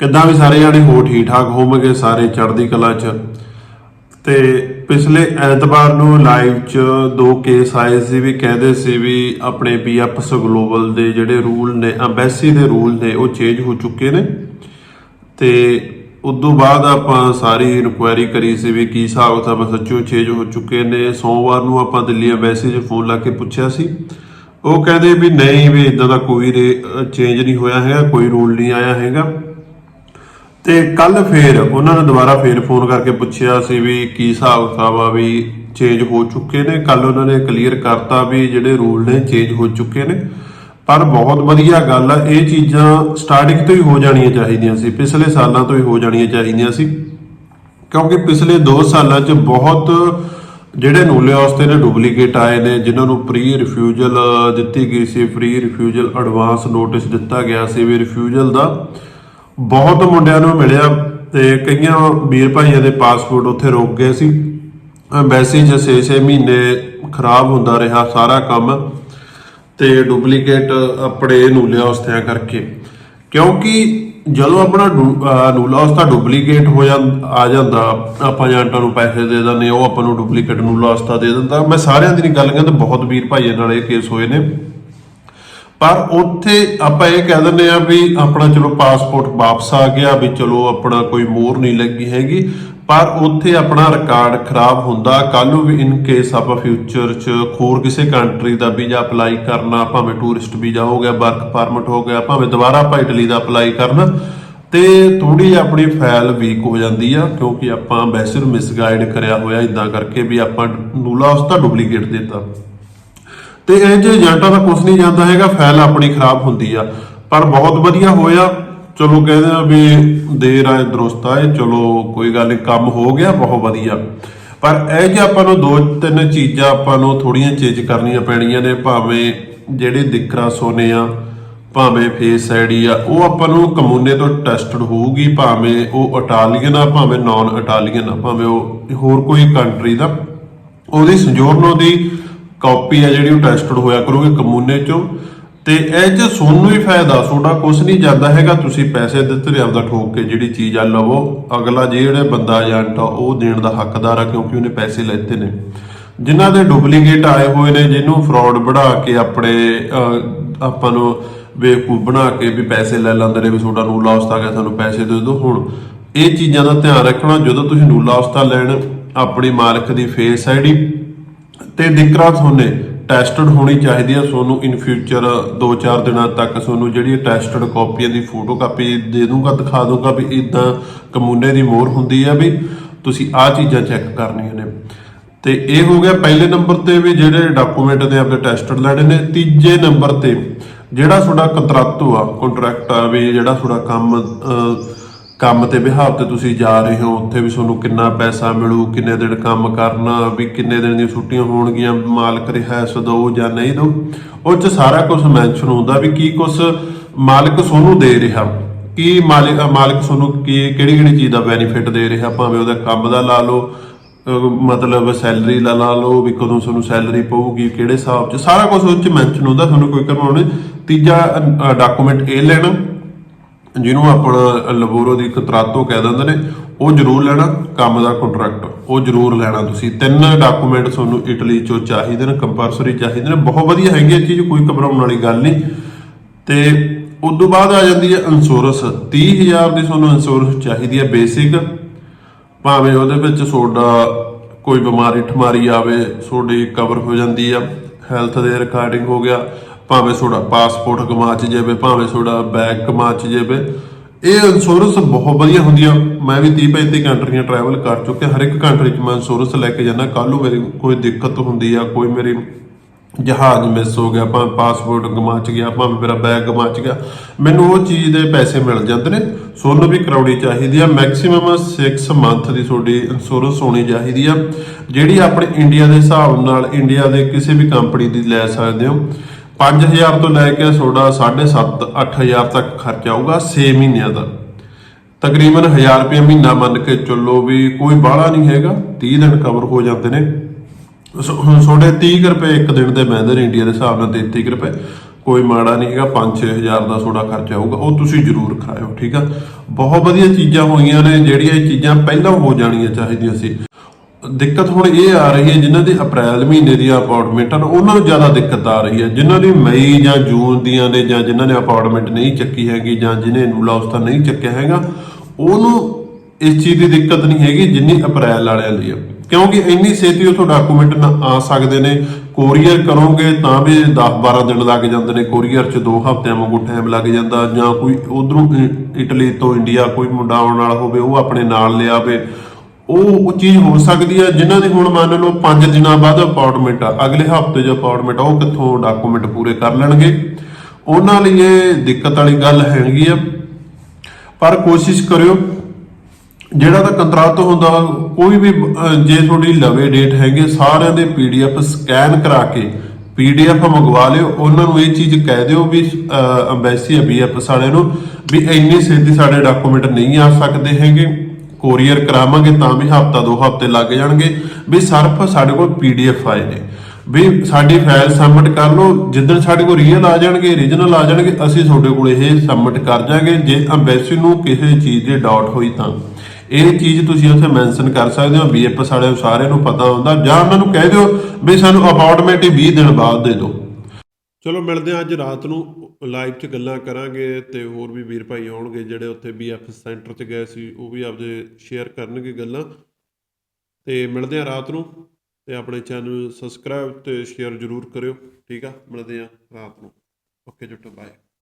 ਕਿੱਦਾਂ ਵੀ ਸਾਰੇ ਜਾਣੇ ਹੋ ਠੀਕ ਠਾਕ ਹੋਵੋਗੇ, ਸਾਰੇ ਚੜ੍ਹਦੀ ਕਲਾ 'ਚ। ਤੇ ਪਿਛਲੇ ਐਤਵਾਰ ਨੂੰ ਲਾਈਵ 'ਚ ਦੋ ਕੇਸ ਆਏ ਸੀ ਵੀ ਕਹਿੰਦੇ ਸੀ ਵੀ ਆਪਣੇ ਪੀਐਫਐਸ ਗਲੋਬਲ ਦੇ ਜਿਹੜੇ ਰੂਲ ਨੇ ਐਮਬੈਸੀ ਦੇ ਰੂਲ ਨੇ, ਉਹ ਚੇਂਜ ਹੋ ਚੁੱਕੇ ਨੇ। ਤੇ ਤੋਂ ਬਾਅਦ ਆਪਾਂ ਸਾਰੀ ਇਨਕੁਆਇਰੀ ਕਰੀ ਸੀ ਵੀ ਕੀ ਹਿਸਾਬ ਕਿਤਾਬ ਸੱਚੋ ਚੇਂਜ ਹੋ ਚੁੱਕੇ ਨੇ। ਸੋਮਵਾਰ ਨੂੰ ਆਪਾਂ ਦਿੱਲੀ ਐਮਬੈਸੀ 'ਚ ਫੋਨ ਲਾ ਕੇ ਪੁੱਛਿਆ ਸੀ। ਉਹ ਕਹਿੰਦੇ ਵੀ ਨਹੀਂ ਵੀ ਇਦਾਂ ਦਾ ਕੋਈ ਚੇਂਜ ਨਹੀਂ ਹੋਇਆ ਹੈਗਾ, ਕੋਈ ਰੂਲ ਨਹੀਂ ਆਇਆ ਹੈਗਾ। ਤੇ ਕੱਲ ਫੇਰ ਉਹਨਾਂ ਨੇ ਦੁਬਾਰਾ ਫੇਰ ਫੋਨ ਕਰਕੇ ਪੁੱਛਿਆ ਸੀ ਵੀ ਕੀ ਹਿਸਾਬ ਕਿਤਾਬ ਆ ਵੀ ਚੇਂਜ ਹੋ ਚੁੱਕੇ ਨੇ। ਕੱਲ ਉਹਨਾਂ ਨੇ ਕਲੀਅਰ ਕਰਤਾ ਵੀ ਜਿਹੜੇ ਰੂਲ ਨੇ ਚੇਂਜ ਹੋ ਚੁੱਕੇ ਨੇ। ਪਰ ਬਹੁਤ ਵਧੀਆ ਗੱਲ ਆ, ਇਹ ਚੀਜ਼ਾਂ ਸਟਾਰਟਿੰਗ ਤੋਂ ਹੀ ਹੋ ਜਾਣੀਆਂ ਚਾਹੀਦੀਆਂ ਸੀ, ਪਿਛਲੇ ਸਾਲਾਂ ਤੋਂ ਹੀ ਹੋ ਜਾਣੀਆਂ ਚਾਹੀਦੀਆਂ ਸੀ। ਕਿਉਂਕਿ ਪਿਛਲੇ 2 ਸਾਲਾਂ 'ਚ ਬਹੁਤ ਜਿਹੜੇ ਨੂਲੇ ਵਾਸਤੇ ਨੇ ਡੁਪਲੀਕੇਟ ਆਏ ਨੇ, ਜਿਨ੍ਹਾਂ ਨੂੰ ਪ੍ਰੀ ਰਿਫਿਊਜ਼ਲ ਦਿੱਤੀ ਗਈ ਸੀ। ਪ੍ਰੀ ਰਿਫਿਊਜ਼ਲ ਐਡਵਾਂਸ ਨੋਟਿਸ ਦਿੱਤਾ ਗਿਆ ਸੀ ਵੀ ਰਿਫਿਊਜ਼ਲ ਦਾ ਬਹੁਤ ਮੁੰਡਿਆਂ ਨੂੰ ਮਿਲਿਆ ਤੇ ਕਈਆਂ ਵੀਰ ਭਾਈਆਂ ਦੇ ਪਾਸਪੋਰਟ ਉੱਥੇ ਰੁਕ ਗਏ ਸੀ। ਵੈਸੇ 'ਚ 6-6 ਮਹੀਨੇ ਖਰਾਬ ਹੁੰਦਾ ਰਿਹਾ ਸਾਰਾ ਕੰਮ ਤੇ ਡੁਪਲੀਕੇਟ ਆਪਣੇ ਨੂਲੇ ਵਾਸਤਿਆਂ ਕਰਕੇ। ਕਿਉਂਕਿ ਜਦੋਂ ਆਪਣਾ ਡੂ- ਅਹ ਨੂਲਾ ਉਸਤਾ ਡੁਪਲੀਕੇਟ ਹੋ ਜਾਂ ਆ ਜਾਂਦਾ, ਆਪਾਂ ਏਜੰਟਾਂ ਨੂੰ ਪੈਸੇ ਦੇ ਦਿੰਦੇ ਉਹ ਆਪਾਂ ਨੂੰ ਡੁਪਲੀਕੇਟ ਨੂਲਾ ਉਸਤਾ ਦੇ ਦਿੰਦਾ। ਮੈਂ ਸਾਰਿਆਂ ਦੀ ਨਹੀਂ ਗੱਲ ਕਹਿੰਦਾ ਬਹੁਤ ਵੀਰ ਭਾਈਆਂ ਨਾਲ ਇਹ ਕੇਸ ਹੋਏ ਨੇ। ਪਰ ਉੱਥੇ ਆਪਾਂ ਇਹ ਕਹਿ ਦਿੰਦੇ ਆ ਵੀ ਆਪਣਾ ਚਲੋ ਪਾਸਪੋਰਟ ਵਾਪਸ ਆ ਗਿਆ ਵੀ ਚਲੋ ਆਪਣਾ ਕੋਈ ਮੋਹਰ ਨਹੀਂ ਲੱਗੀ ਹੈਗੀ, ਪਰ ਉੱਥੇ ਆਪਣਾ ਰਿਕਾਰਡ ਖਰਾਬ ਹੁੰਦਾ ਕੱਲ ਨੂੰ ਵੀ ਇਨ ਕੇਸ ਆਪਾਂ ਫਿਊਚਰ 'ਚ ਹੋਰ ਕਿਸੇ ਕੰਟਰੀ ਦਾ ਵੀਜ਼ਾ ਅਪਲਾਈ ਕਰਨਾ, ਭਾਵੇਂ ਟੂਰਿਸਟ ਵੀਜ਼ਾ ਹੋ ਗਿਆ ਵਰਕ ਪਰਮਿਟ ਹੋ ਗਿਆ, ਭਾਵੇਂ ਦੁਬਾਰਾ ਆਪਾਂ ਇਟਲੀ ਦਾ ਅਪਲਾਈ ਕਰਨਾ, ਤੇ ਥੋੜੀ ਆਪਣੀ ਫਾਈਲ ਵੀਕ ਹੋ ਜਾਂਦੀ ਆ, ਕਿਉਂਕਿ ਆਪਾਂ ਵੈਸੇ ਨੂੰ ਮਿਸਗਾਈਡ ਕਰਿਆ ਹੋਇਆ ਇਦਾਂ ਕਰਕੇ ਵੀ ਆਪਾਂ ਨੂਲਾ ਉਸ ਦਾ ਡੁਪਲੀਕੇਟ ਦਿੱਤਾ। ਤੇ ਇਹ ਜੇ ਏਜੰਟਾਂ ਦਾ ਕੁਝ ਨਹੀਂ ਜਾਂਦਾ ਹੈਗਾ, ਫਾਈਲ ਆਪਣੀ ਖਰਾਬ ਹੁੰਦੀ ਆ। ਪਰ ਬਹੁਤ ਵਧੀਆ ਹੋਇਆ। ਚਲੋ ਕਹਿੰਦੇ ਆ ਵੀ ਦੇਰ ਆਏ ਦਰੁਸਤ ਆਏ ਚਲੋ ਕੋਈ ਗੱਲ ਨਹੀਂ ਕੰਮ ਹੋ ਗਿਆ, ਬਹੁਤ ਵਧੀਆ। ਪਰ ਇਹ ਜੇ ਆਪਾਂ ਨੂੰ ਦੋ ਤਿੰਨ ਚੀਜ਼ਾਂ ਆਪਾਂ ਨੂੰ ਥੋੜੀਆਂ ਚੇਂਜ ਕਰਨੀਆਂ ਪੈਣੀਆਂ ਨੇ, ਭਾਵੇਂ ਜਿਹੜੇ ਦਿਕਰਾ ਸੋਨੇ ਆ, ਭਾਵੇਂ ਫੇਸ ਆਈਡੀ ਆ, ਉਹ ਆਪਾਂ ਨੂੰ ਕਮੂਨੇ ਤੋਂ ਟੈਸਟਡ ਹੋਊਗੀ, ਭਾਵੇਂ ਉਹ ਇਟਾਲੀਅਨ ਆ, ਭਾਵੇਂ ਨਾਨ ਇਟਾਲੀਅਨ ਆ, ਭਾਵੇਂ ਉਹ ਹੋਰ ਕੋਈ ਕੰਟਰੀ ਦਾ। ਉਹਦੀ ਸੰਜੋਰਨੋ ਦੀ ਕਾਪੀ ਆ ਜਿਹੜੀ ਉਹ ਟੈਸਟਡ ਹੋਇਆ ਕਰੂਗੀ ਕਮੂਨੇ ਚੋਂ। ਤੇ ਇਹ ਚ ਸੋਨੂੰ ਹੀ ਫਾਇਦਾ, ਤੁਹਾਡਾ ਕੁਝ ਨਹੀਂ ਜਾਂਦਾ ਹੈਗਾ, ਤੁਸੀਂ ਪੈਸੇ ਦਿੱਤੇ ਨੇ ਆਪਦਾ ਠੋਕ ਕੇ ਜਿਹੜੀ ਚੀਜ਼ ਆ ਲਵੋ। ਅਗਲਾ ਜਿਹੜੇ ਬੰਦਾ ਏਜੰਟ ਆ, ਉਹ ਦੇਣ ਦਾ ਹੱਕਦਾਰ ਆ ਕਿਉਂਕਿ ਉਹਨੇ ਪੈਸੇ ਲੈਤੇ ਨੇ। ਜਿਨ੍ਹਾਂ ਦੇ ਡੁਪਲੀਕੇਟ ਆਏ ਹੋਏ ਨੇ, ਜਿਹਨੂੰ ਫਰਾਡ ਬਣਾ ਕੇ ਆਪਣੇ ਆਪਾਂ ਨੂੰ ਬੇਵਕੂਫ ਬਣਾ ਕੇ ਵੀ ਪੈਸੇ ਲੈ ਲੈਂਦੇ ਨੇ, ਵੀ ਤੁਹਾਡਾ ਨੂਲਾ ਉਸਤਾ ਗਿਆ ਤੁਹਾਨੂੰ ਪੈਸੇ ਦੇ ਦਿਓ। ਹੁਣ ਇਹ ਚੀਜ਼ਾਂ ਦਾ ਧਿਆਨ ਰੱਖਣਾ, ਜਦੋਂ ਤੁਸੀਂ ਨੂਲਾ ਉਸਤਾ ਲੈਣ, ਆਪਣੀ ਮਾਲਕ ਦੀ ਫੇਸ ਆਈਡੀ ਤੇ ਦਿੱਕਰਾਂ ਤੁਹਾਨੂੰ ਟੈਸਟਡ ਹੋਣੀ ਚਾਹੀਦੀ ਹੈ ਤੁਹਾਨੂੰ ਇਨ ਫਿਊਚਰ 2-4 ਦਿਨਾਂ ਤੱਕ ਤੁਹਾਨੂੰ ਜਿਹੜੀ ਟੈਸਟਡ ਕਾਪੀਆਂ ਦੀ ਫੋਟੋ ਕਾਪੀ ਦੇ ਦੂੰਗਾ, ਦਿਖਾ ਦੂੰਗਾ ਵੀ ਇਦਾਂ ਕਮੂਨੇ ਦੀ ਮੋਹਰ ਹੁੰਦੀ ਆ ਵੀ ਤੁਸੀਂ ਆਹ ਚੀਜ਼ਾਂ ਚੈੱਕ ਕਰਨੀਆਂ ਨੇ। ਤੇ ਇਹ ਹੋ ਗਿਆ ਪਹਿਲੇ ਨੰਬਰ ਤੇ ਵੀ ਜਿਹੜੇ ਡਾਕੂਮੈਂਟ ਨੇ ਆਪਣੇ ਟੈਸਟਡ ਲੈਣੇ ਨੇ। ਤੀਜੇ ਨੰਬਰ ਤੇ ਜਿਹੜਾ ਤੁਹਾਡਾ ਕੰਟਰੈਕਟ ਆ ਕੰਟਰੈਕਟ ਆ ਵੀ ਜਿਹੜਾ ਤੁਹਾਡਾ ਕੰਮ ਕੰਮ ਤੇ ਵਿਹਾਰ ਤੇ ਤੁਸੀਂ ਜਾ ਰਹੇ ਹੋ, ਉੱਥੇ ਵੀ ਤੁਹਾਨੂੰ ਕਿੰਨਾ ਪੈਸਾ ਮਿਲੂ, ਕਿੰਨੇ ਦਿਨ ਕੰਮ ਕਰਨਾ, ਵੀ ਕਿੰਨੇ ਦਿਨ ਦੀਆਂ ਛੁੱਟੀਆਂ ਹੋਣਗੀਆਂ, ਮਾਲਕ ਰਿਹਾਇਸ਼ ਦੋ ਜਾਂ ਨਹੀਂ ਦੋ ਉਹ ਚ ਸਾਰਾ ਕੁਝ ਮੈਂਸ਼ਨ ਹੁੰਦਾ ਵੀ ਕੀ ਕੁਝ ਮਾਲਕ ਤੁਹਾਨੂੰ ਦੇ ਰਿਹਾ। ਕੀ ਮਾਲਿਕ ਮਾਲਕ ਤੁਹਾਨੂੰ ਕੀ ਕਿਹੜੀ ਕਿਹੜੀ ਚੀਜ਼ ਦਾ ਬੈਨੀਫਿਟ ਦੇ ਰਿਹਾ, ਭਾਵੇਂ ਉਹਦਾ ਕੰਮ ਦਾ ਲਾ ਲਓ ਮਤਲਬ ਸੈਲਰੀ ਲਾ ਲਾ ਲਓ, ਵੀ ਕਦੋਂ ਤੁਹਾਨੂੰ ਸੈਲਰੀ ਪਊਗੀ, ਕਿਹੜੇ ਹਿਸਾਬ 'ਚ, ਸਾਰਾ ਕੁਝ ਉਹ 'ਚ ਮੈਂਸ਼ਨ ਹੁੰਦਾ, ਤੁਹਾਨੂੰ ਕੋਈ ਕਰਵਾਉਣਾ। ਤੀਜਾ ਡਾਕੂਮੈਂਟ ਇਹ ਲੈਣਾ। ਜਿਹਨੂੰ ਆਪਣਾ ਲਬੋਰੋ ਦੀ ਕੰਟਰਾਤੋ ਕਹਿ ਦਿੰਦੇ ਨੇ, ਉਹ ਜ਼ਰੂਰ ਲੈਣਾ, ਕੰਮ ਦਾ ਕੰਟਰੈਕਟ ਉਹ ਜ਼ਰੂਰ ਲੈਣਾ ਤੁਸੀਂ। ਤਿੰਨ ਡਾਕੂਮੈਂਟ ਤੁਹਾਨੂੰ ਇਟਲੀ ਚੋਂ ਚਾਹੀਦੇ ਨੇ ਕੰਪਲਸਰੀ ਚਾਹੀਦੇ ਨੇ। ਬਹੁਤ ਵਧੀਆ ਹੈਗੀ ਇਹ ਚੀਜ਼, ਕੋਈ ਘਬਰਾਉਣ ਵਾਲੀ ਗੱਲ ਨਹੀਂ। ਤੇ ਉਸ ਤੋਂ ਬਾਅਦ ਆ ਜਾਂਦੀ ਹੈ ਇੰਸ਼ੋਰੈਂਸ 30000 ਦੀ ਤੁਹਾਨੂੰ ਇੰਸ਼ੋਰੈਂਸ ਚਾਹੀਦੀ ਹੈ ਬੇਸਿਕ ਭਾਵੇਂ ਉਹਦੇ ਵਿੱਚ ਤੁਹਾਡਾ ਕੋਈ ਬਿਮਾਰੀ ਠਮਾਰੀ ਆਵੇ, ਤੁਹਾਡੀ ਕਵਰ ਹੋ ਜਾਂਦੀ ਆ ਹੈਲਥ ਦੇ ਰਿਕਾਰਡਿੰਗ ਹੋ ਗਿਆ। ਭਾਵੇਂ ਤੁਹਾਡਾ ਪਾਸਪੋਰਟ ਕਮਾਚ ਜਾਵੇ, ਭਾਵੇਂ ਤੁਹਾਡਾ ਬੈਗ ਕਮਾਚ ਜਾਵੇ, ਇਹ ਇੰਸ਼ੋਰੈਂਸ ਬਹੁਤ ਵਧੀਆ ਹੁੰਦੀ ਆ ਮੈਂ ਵੀ 30 35 ਕੰਟਰੀਆਂ ਟਰੈਵਲ ਕਰ ਚੁੱਕਿਆ, ਹਰ ਇੱਕ ਕੰਟਰੀ 'ਚ ਮੈਂ ਇੰਸ਼ੋਰੈਂਸ ਲੈ ਕੇ ਜਾਂਦਾ। ਕੱਲ ਨੂੰ ਮੇਰੀ ਕੋਈ ਦਿੱਕਤ ਹੁੰਦੀ ਆ, ਕੋਈ ਮੇਰੀ ਜਹਾਜ਼ ਮਿਸ ਹੋ ਗਿਆ, ਭਾਵੇਂ ਪਾਸਪੋਰਟ ਗਮਾਚ ਗਿਆ, ਭਾਵੇਂ ਮੇਰਾ ਬੈਗ ਗਮਾਚ ਗਿਆ, ਮੈਨੂੰ ਉਹ ਚੀਜ਼ ਦੇ ਪੈਸੇ ਮਿਲ ਜਾਂਦੇ ਨੇ। ਸੋਨੂੰ ਵੀ ਕਰਾਉਣੀ ਚਾਹੀਦੀ ਆ। ਮੈਕਸਿਮਮ 6 ਮੰਥ ਦੀ ਤੁਹਾਡੀ ਇੰਸ਼ੋਰੈਂਸ ਹੋਣੀ ਚਾਹੀਦੀ ਆ। ਜਿਹੜੀ ਆਪਣੇ ਇੰਡੀਆ ਦੇ ਹਿਸਾਬ ਨਾਲ ਇੰਡੀਆ ਦੇ ਕਿਸੇ ਵੀ ਕੰਪਨੀ ਦੀ ਲੈ ਸਕਦੇ ਹੋ। 5000 ਤੋਂ ਲੈ ਕੇ ਤੁਹਾਡਾ 7.5 8000 ਤੱਕ ਖਰਚਾ ਆਊਗਾ 6 ਮਹੀਨਿਆਂ ਦਾ। ਤਕਰੀਬਨ 1000 ਰੁਪਏ ਮਹੀਨਾ ਮੰਨ ਕੇ ਚੱਲੋ ਵੀ ਕੋਈ ਬਾਹਲਾ ਨਹੀਂ ਹੈਗਾ 30 ਦਿਨ ਕਵਰ ਹੋ ਜਾਂਦੇ ਨੇ। ਤੁਹਾਡੇ 30 ਕੁ ਰੁਪਏ ਇੱਕ ਦਿਨ ਦੇ ਬੈਂਦੇ ਨੇ ਇੰਡੀਆ ਦੇ ਹਿਸਾਬ ਨਾਲ 33 ਕੁ ਰੁਪਏ। ਕੋਈ ਮਾੜਾ ਨਹੀਂ ਹੈਗਾ 5-6000 ਦਾ ਤੁਹਾਡਾ ਖਰਚਾ ਹੋਊਗਾ ਉਹ ਤੁਸੀਂ ਜ਼ਰੂਰ ਕਰਾਇਓ ਠੀਕ ਆ? ਬਹੁਤ ਵਧੀਆ ਚੀਜ਼ਾਂ ਹੋਈਆਂ ਨੇ, ਜਿਹੜੀਆਂ ਇਹ ਚੀਜ਼ਾਂ ਪਹਿਲਾਂ ਹੋ ਜਾਣੀਆਂ ਚਾਹੀਦੀਆਂ ਸੀ। ਦਿੱਕਤ ਹੁਣ ਇਹ ਆ ਰਹੀ ਹੈ, ਜਿਨ੍ਹਾਂ ਦੀ ਅਪ੍ਰੈਲ ਮਹੀਨੇ ਦੀਆਂ ਅਪਾਰਟਮੈਂਟਾਂ ਉਹਨਾਂ ਨੂੰ ਜ਼ਿਆਦਾ ਦਿੱਕਤ ਆ ਰਹੀ ਹੈ। ਜਿਨ੍ਹਾਂ ਦੀ ਮਈ ਜਾਂ ਜੂਨ ਦੀਆਂ ਨੇ ਜਾਂ ਜਿਨ੍ਹਾਂ ਨੇ ਅਪਾਰਟਮੈਂਟ ਨਹੀਂ ਚੱਕੀ ਹੈਗੀ ਜਾਂ ਜਿਹਨੇ ਨੂਲਾਉਸਤਾ ਨਹੀਂ ਚੱਕਿਆ ਹੈਗਾ, ਉਹਨੂੰ ਇਸ ਚੀਜ਼ ਦੀ ਦਿੱਕਤ ਨਹੀਂ ਹੈਗੀ ਜਿੰਨੀ ਅਪ੍ਰੈਲ ਵਾਲਿਆਂ ਲਈ ਹੈ। ਕਿਉਂਕਿ ਇੰਨੀ ਛੇਤੀ ਉਥੋਂ ਡਾਕੂਮੈਂਟ ਨਾ ਆ ਸਕਦੇ ਨੇ ਕੋਰੀਅਰ ਕਰੋਗੇ ਤਾਂ ਵੀ 10-12 ਦਿਨ ਲੱਗ ਜਾਂਦੇ ਨੇ ਕੋਰੀਅਰ 'ਚ 2 ਹਫ਼ਤਿਆਂ ਵਾਂਗੂ ਟਾਈਮ ਲੱਗ ਜਾਂਦਾ ਜਾਂ ਕੋਈ ਉਧਰੋਂ ਇਟਲੀ ਤੋਂ ਇੰਡੀਆ ਕੋਈ ਮੁੰਡਾ ਆਉਣ ਵਾਲਾ ਹੋਵੇ, ਉਹ ਆਪਣੇ ਨਾਲ ਲਿਆਵੇ ਉਹ ਉਹ ਚੀਜ਼ ਹੋ ਸਕਦੀ ਹੈ, ਜਿਨ੍ਹਾਂ ਦੀ ਹੁਣ ਮੰਨ ਲਓ 5 ਦਿਨਾਂ ਬਾਅਦ ਅਪਾਰਟਮੈਂਟ ਆ, ਅਗਲੇ ਹਫ਼ਤੇ ਜੋ ਅਪਾਰਟਮੈਂਟ ਆ, ਉਹ ਕਿੱਥੋਂ ਡਾਕੂਮੈਂਟ ਪੂਰੇ ਕਰ ਲੈਣਗੇ। ਉਹਨਾਂ ਲਈ ਇਹ ਦਿੱਕਤ ਵਾਲੀ ਗੱਲ ਹੈਗੀ ਆ। ਪਰ ਕੋਸ਼ਿਸ਼ ਕਰਿਓ, ਜਿਹੜਾ ਤਾਂ ਕੰਟਰੈਕਟ ਹੁੰਦਾ ਕੋਈ ਵੀ ਜੇ ਤੁਹਾਡੀ ਲਵੇ ਡੇਟ ਹੈਗੇ ਸਾਰਿਆਂ ਦੇ ਪੀਡੀਐਫ ਸਕੈਨ ਕਰਾ ਕੇ ਪੀਡੀਐਫ ਮੰਗਵਾ ਲਿਓ। ਉਹਨਾਂ ਨੂੰ ਇਹ ਚੀਜ਼ ਕਹਿ ਦਿਓ ਵੀ ਐਮਬੈਸੀ ਬੀਐਫ ਵਾਲਿਆਂ ਨੂੰ ਵੀ ਇੰਨੀ ਛੇਤੀ ਸਾਡੇ ਡਾਕੂਮੈਂਟ ਨਹੀਂ ਆ ਸਕਦੇ ਹੈਗੇ। ਕੋਰੀਅਰ ਕਰਾਵਾਂਗੇ ਤਾਂ ਵੀ ਹਫਤਾ ਦੋ ਹਫ਼ਤੇ ਲੱਗ ਜਾਣਗੇ ਵੀ ਸਿਰਫ ਸਾਡੇ ਕੋਲ ਪੀਡੀਐਫ ਆਏ ਨੇ। ਵੀ ਸਾਡੀ ਫਾਈਲ ਸਬਮਿਟ ਕਰ ਲਓ, ਜਿੱਦਣ ਸਾਡੇ ਕੋਲ ਰੀਅਲ ਆ ਜਾਣਗੇ origignal ਆ ਜਾਣਗੇ, ਅਸੀਂ ਤੁਹਾਡੇ ਕੋਲ ਇਹ ਸਬਮਿਟ ਕਰ ਜਾਾਂਗੇ। ਜੇ ਐਮਬੈਸੀ ਨੂੰ ਕਿਸੇ ਚੀਜ਼ ਦੀ ਡਾਊਟ ਹੋਈ ਤਾਂ। ਇਹ ਚੀਜ਼ ਤੁਸੀਂ ਉੱਥੇ ਮੈਂਸ਼ਨ ਕਰ ਸਕਦੇ ਹੋ ਬੀਐਫਐਸ ਵਾਲਿਆਂ ਸਾਰਿਆਂ ਨੂੰ ਪਤਾ ਹੁੰਦਾ। ਜਾਂ ਉਹਨਾਂ ਨੂੰ ਕਹਿ ਦਿਓ ਵੀ ਸਾਨੂੰ ਅਪਾਰਟਮੈਂਟ ਹੀ 20 ਦਿਨ ਬਾਅਦ ਦੇ ਦਿਓ। ਚਲੋ ਮਿਲਦੇ ਹਾਂ ਅੱਜ ਰਾਤ ਨੂੰ ਲਾਈਵ 'ਚ ਗੱਲਾਂ ਕਰਾਂਗੇ ਤੇ ਹੋਰ ਵੀ ਵੀਰ ਭਾਈ ਆਉਣਗੇ ਜਿਹੜੇ ਉੱਥੇ ਬੀਐਫਐਸ ਸੈਂਟਰ 'ਚ ਗਏ ਸੀ, ਉਹ ਵੀ ਆਪਦੇ ਸ਼ੇਅਰ ਕਰਨਗੇ ਗੱਲਾਂ। ਤੇ ਮਿਲਦੇ ਹਾਂ ਰਾਤ ਨੂੰ ਤੇ ਆਪਣੇ ਚੈਨਲ ਸਬਸਕ੍ਰਾਈਬ ਤੇ ਸ਼ੇਅਰ ਜ਼ਰੂਰ ਕਰਿਓ, ਠੀਕ ਆ? ਮਿਲਦੇ ਹਾਂ ਰਾਤ ਨੂੰ। Okay, ਜੁੱਟੋ bye